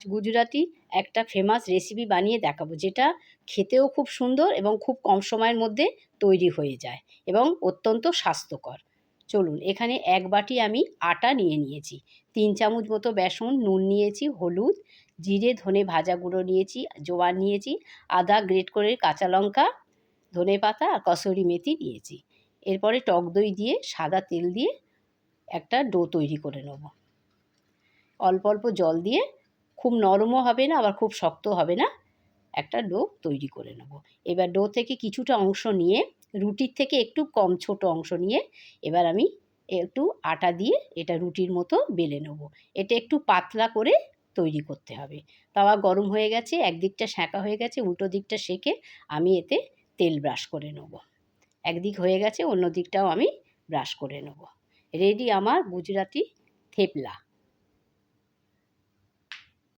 গুজরাটি একটা famous recipe বানিয়ে দেখাবো, যেটা খেতেও খুব সুন্দর এবং খুব কম সময়ের মধ্যে তৈরি হয়ে যায় এবং অত্যন্ত স্বাস্থ্যকর। চলুন, এখানে এক বাটি আমি আটা নিয়ে নিয়েছি, তিন চামচ মতো বেসন, নুন নিয়েছি, হলুদ, জিরে, ধনে ভাজা গুঁড়ো নিয়েছি, জোয়ান নিয়েছি, আদা গ্রেট করে কাঁচা লঙ্কা, ধনে পাতা আর কসুরি মেথি নিয়েছি। এরপরে টক দই দিয়ে সাদা তেল দিয়ে একটা ডো তৈরি করে নেব। অল্প অল্প জল দিয়ে খুব নরমও হবে না, আবার খুব শক্ত হবে না। একটা ডো তৈরি করে নেব। এবার ডো থেকে কিছুটা অংশ নিয়ে, রুটির থেকে একটু কম ছোট অংশ নিয়ে, এবার আমি একটু আটা দিয়ে এটা রুটির মতো বেলে নেব। এটা একটু পাতলা করে তৈরি করতে হবে। তাওয়া গরম হয়ে গেছে, একদিকটা সেঁকা হয়ে গেছে, উল্টো দিকটা সেঁকে আমি এতে তেল ব্রাশ করে নেব। একদিক হয়ে গেছে, অন্য দিকটাও আমি ব্রাশ করে নেব। রেডি আমার গুজরাটি থেপলা।